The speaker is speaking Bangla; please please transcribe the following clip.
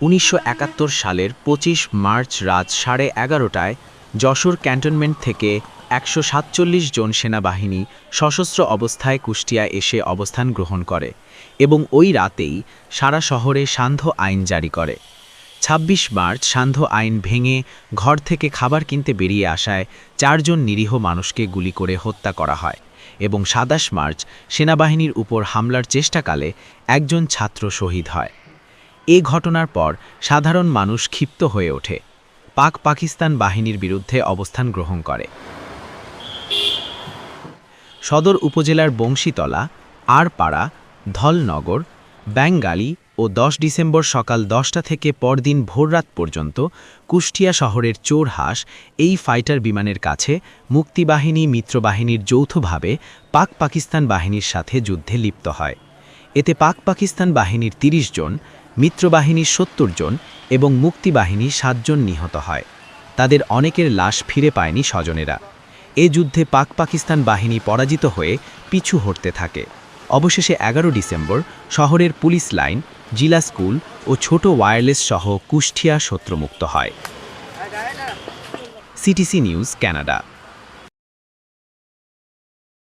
উনিশশো একাত্তর সালের ২৫ মার্চ রাত সাড়ে এগারোটায় যশোর ক্যান্টনমেন্ট থেকে একশো সাতচল্লিশ জন সেনাবাহিনী সশস্ত্র অবস্থায় কুষ্টিয়া এসে অবস্থান গ্রহণ করে এবং ওই রাতেই সারা শহরে সান্ধ্য আইন জারি করে। ২৬ মার্চ সান্ধ্য আইন ভেঙে ঘর থেকে খাবার কিনতে বেরিয়ে আসায় চারজন নিরীহ মানুষকে গুলি করে হত্যা করা হয় এবং সাতাশ মার্চ সেনাবাহিনীর উপর হামলার চেষ্টাকালে একজন ছাত্র শহীদ হয়। এ ঘটনার পর সাধারণ মানুষ ক্ষিপ্ত হয়ে ওঠে। পাক পাকিস্তান বাহিনীর বিরুদ্ধে অবস্থান গ্রহণ করে। সদর উপজেলার বংশীতলা, আরপাড়া, ধলনগর, ব্যাঙ্গালী ও ১০ ডিসেম্বর সকাল দশটা থেকে পরদিন ভোররাত পর্যন্ত কুষ্টিয়া শহরের চোরহাস এই ফাইটার বিমানের কাছে মুক্তিবাহিনী মিত্রবাহিনীর যৌথভাবে পাক পাকিস্তান বাহিনীর সাথে যুদ্ধে লিপ্ত হয়। এতে পাক পাকিস্তান বাহিনীর ৩০ জন মিত্রবাহিনীর সত্তর জন এবং মুক্তিবাহিনী সাতজন নিহত হয়। তাদের অনেকের লাশ ফিরে পায়নি স্বজনেরা। এ যুদ্ধে পাক পাকিস্তান বাহিনী পরাজিত হয়ে পিছু হটতে থাকে। অবশেষে এগারো ডিসেম্বর শহরের পুলিশ লাইন, জিলা স্কুল ও ছোট ওয়্যারলেস সহ কুষ্টিয়া শত্রুমুক্ত হয়। CTC news Canada